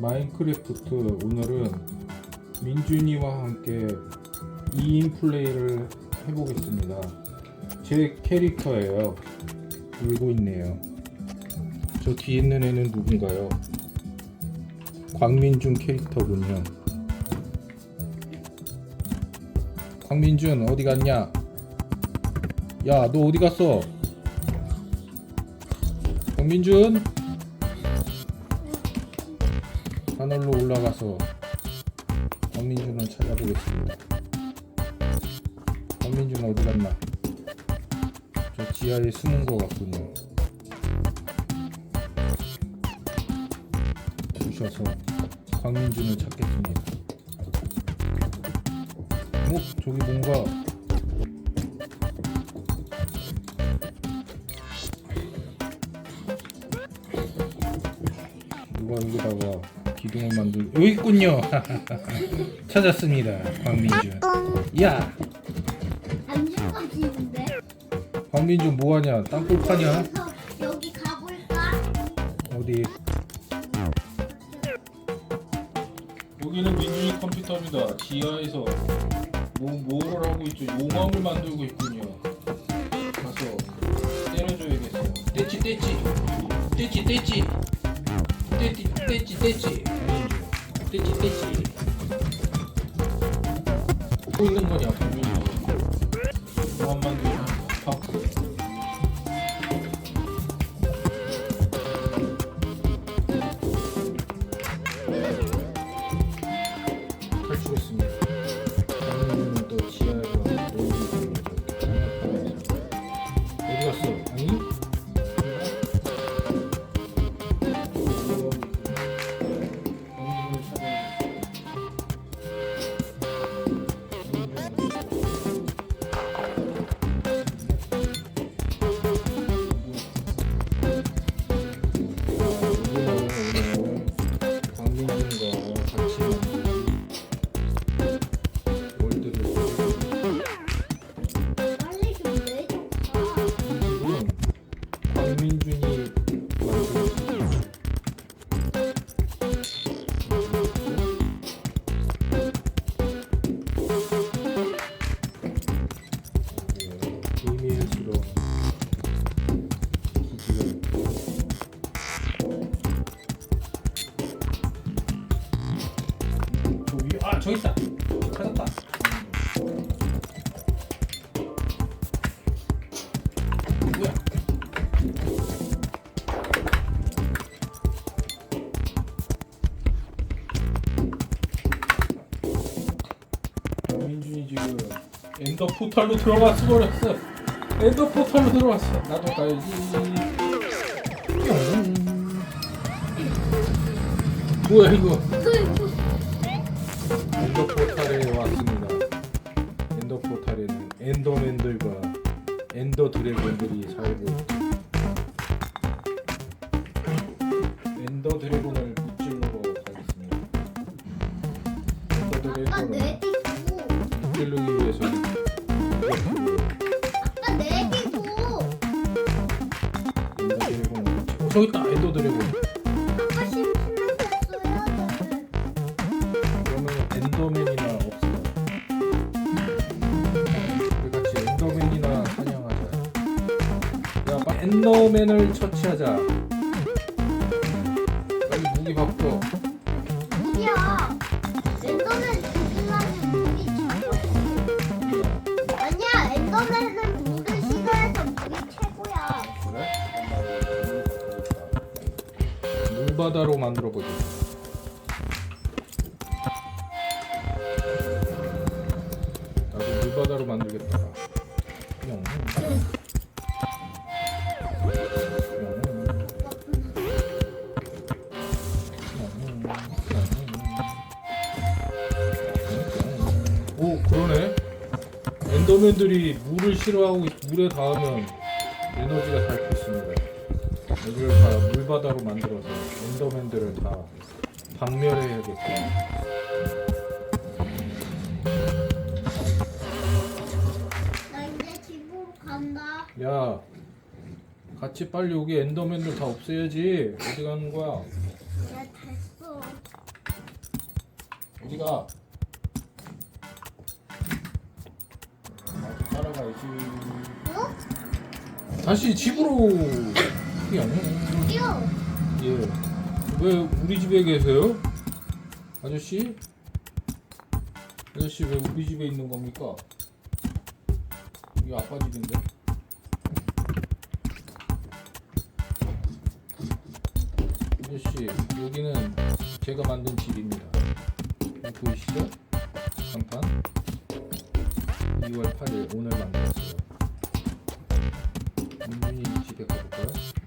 마인크래프트 오늘은 민준이와 함께 2인 플레이를 해보겠습니다. 제 캐릭터예요. 울고 있네요. 저 뒤에 있는 애는 누군가요? 광민준 캐릭터군요. 광민준 어디 갔냐? 야, 너 어디 갔어? 광민준? 하늘로 올라가서 광민준을 찾아보겠습니다. 광민준 어디 갔나? 저 지하에 숨은 것 같군요. 부셔서 광민준을 찾겠습니다. 어? 저기 뭔가 누가 여기다가 기둥을 만들 여기 있군요. 찾았습니다 광민준 야! 광민준 뭐하냐? 땅굴 파냐? 여기 가볼까? 어디? 여기는 민준이 컴퓨터입니다. 지하에서 뭐 뭐를 하고 있죠? 용암을 만들고 있군요. 가서 때려줘야겠어요. 떼치 떼치. 떼치 떼치 떼지 떼지 떼지. 떼지 떼지. 떼지 뭐 있는 거냐 아 저기 있다. 찾았다. 엔더 포탈로 들어갔어 버렸어. 엔더 포탈로 들어갔어. 나도 가야지. 뿅. 뭐야 이거 엔더 포탈에 왔습니다. 엔더 포탈에는 엔더맨들과 엔더 드래곤들이 살고 엔더맨을 처치하자 빨리 무기 바꿔 무기야 엔더맨 죽이려면 무기 최고 아니야 엔더맨은 물을 싫어해서 물이 최고야 그래? 물바다로 만들어 보자. 나도 물바다로 만들겠다. 엔더맨들이 물을 싫어하고 있- 물에 닿으면 에너지가 닳고 있습니다. 여기를 다 물바다로 만들어서 엔더맨들을 다 박멸해야겠어요. 나 이제 집으로 간다 야, 같이 빨리 여기 엔더맨들 다 없애야지. 어디 가는 거야? 야 됐어 어디가? 다시 집으로. 그게. 예. 왜 우리 집에 계세요? 아저씨? 아저씨 왜 우리 집에 있는 겁니까? 이게 아빠 집인데. 아저씨 여기는 제가 만든 집입니다. 보이시죠? 간판. 2월 8일 오늘 만들었어요. 민준이 집에 가볼까요?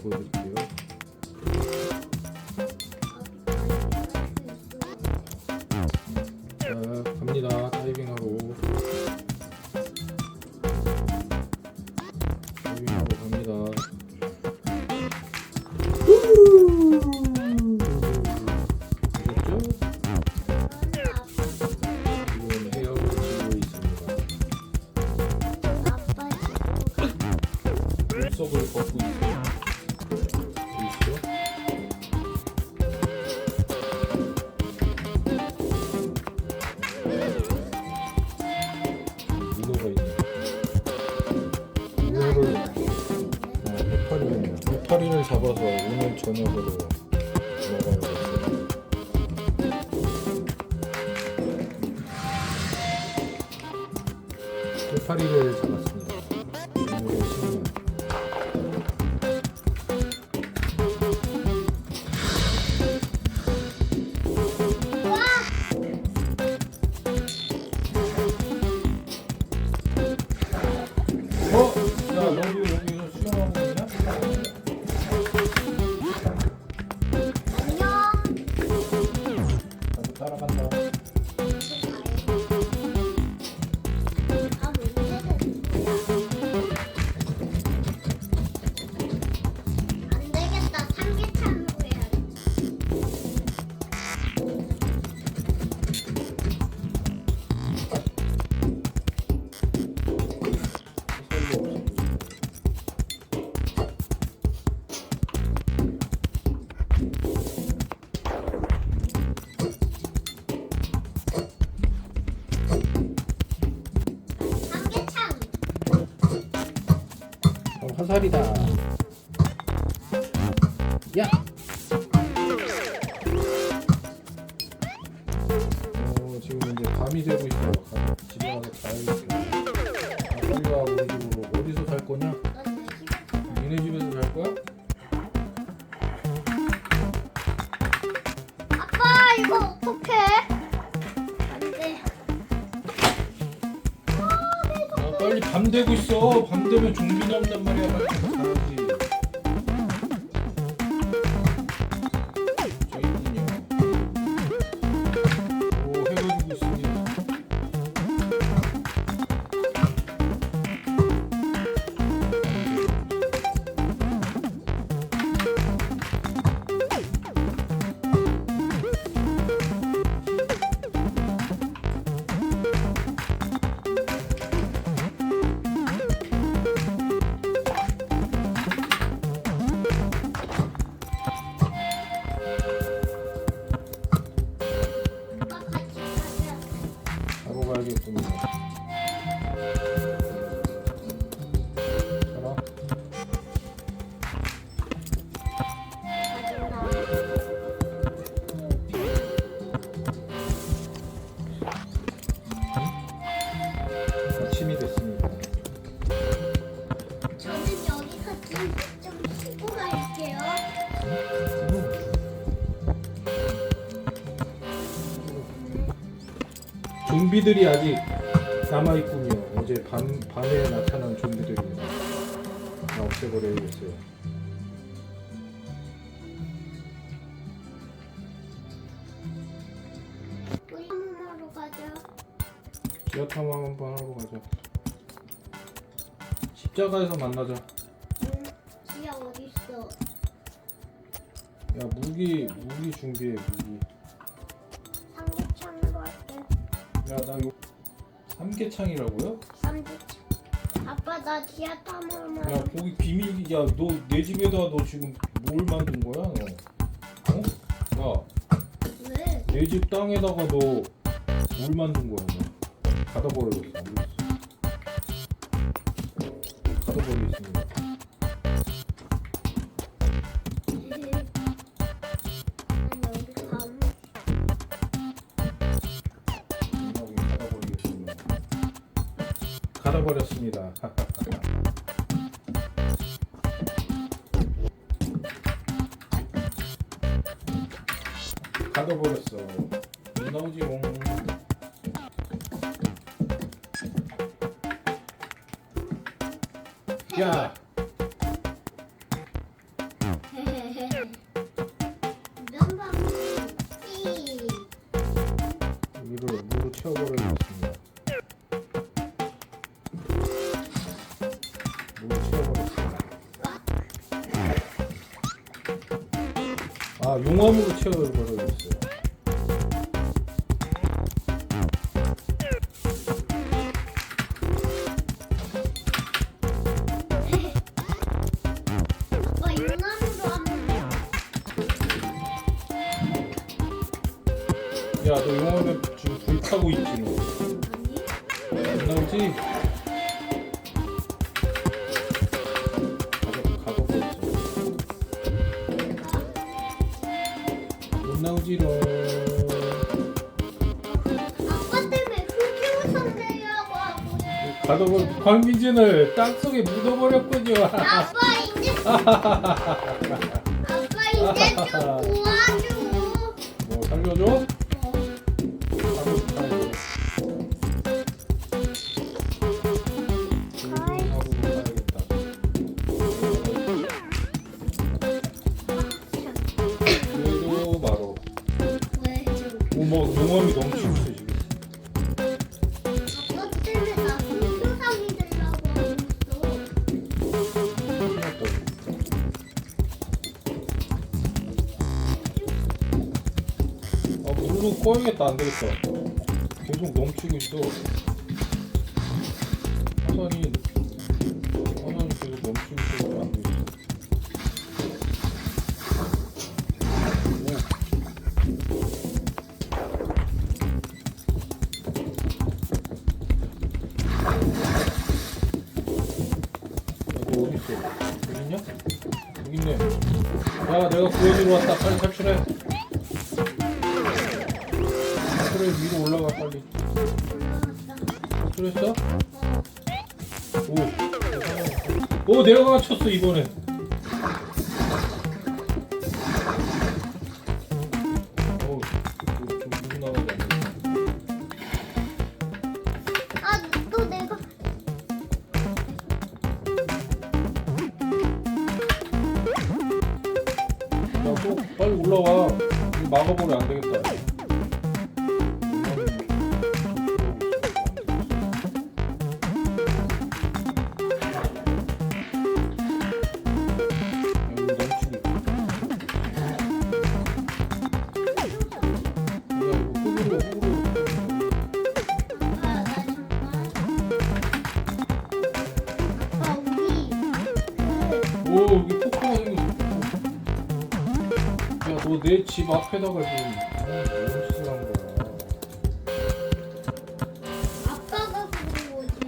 보여드릴게요. 자, 갑니다. 다이빙하러. 다이빙하러 갑니다. 있습니다. 아빠 집으로 눈썹을 걷고 해파리를 잡았습니다. 어? 야 너도 여기서 수영하고 있냐? 안녕. 나도 따라간다. 화살이다. 야! 밤 되고 있어. 밤 되면 좀비 나온단 말이야. 좀비들이 아직 남아 있군요. 어제 밤 밤에 나타난 좀비들입니다. 다 없애버려야겠어요. 우리 한번 하러 가자. 지하 탐험 한번 하러 가자. 십자가에서 만나자. 응. 지하 어디 있어? 야 무기 무기 준비해 무기. 야나 요 삼계창이라고요? 삼계창. 아빠 나 지하 탐험을. 야 거기 비밀 야너 내 집에다 너 지금 뭘 만든 거야 너? 어? 왜? 야내 집 땅에다가 너 뭘 만든 거야 너? 모르겠어. 가둬버렸습니다. 가둬버렸어. 못 나오지 뭐. 야. 여기를 물로 채워버리 아, 용암으로 채워버려야겠어요. 아빠 용암으로 하면 돼. 야, 너 용암에 지금 불 타고 있지, 너. 아니? 안 나오지? 못 나오지롱. 아빠 때문에 흑요선 되려고 하고. 가둬버 광민진을 땅속에 묻어버렸군요. 아빠 이제 아빠 이제 좀 도와줘. 뭐 살려줘? 물로 꺼야겠다 안 되겠다. 계속 넘치고 있어. 화산이 화산이 계속 넘치고 있어서 안 되겠어. 있어? 있냐? 여기 있네. 야, 내가 구해주러 왔다. 빨리 탈출해. 위로 올라가 빨리. 탈출했어? 오. 오, 내가 맞췄어 이번에. 오, 좀 무슨 나오지 않네. 아, 또 내가 야, 또 빨리 올라와. 이거 막아보면 안 되겠다. 오, 여기 폭포가 생겼어. 야, 너 내 집 앞에다가 지금 뭔 짓을 한 거야. 아빠가 그런 거지.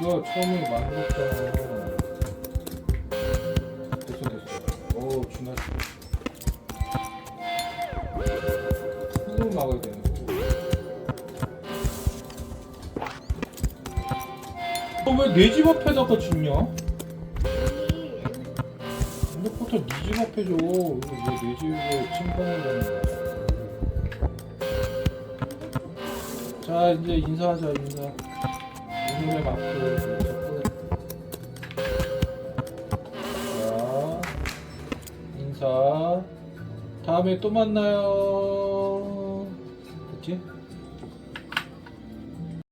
네가 처음에 만들었잖아. 됐어 됐어. 오 지났어. 흙으로 막아야 되네. 너왜 내 집 앞에다가 짓냐? 포터 네집 앞에 줘. 왜내 집에 침범을 하는? 자 이제 인사하자 인사. 오늘의 마크 자 인사 다음에 또 만나요?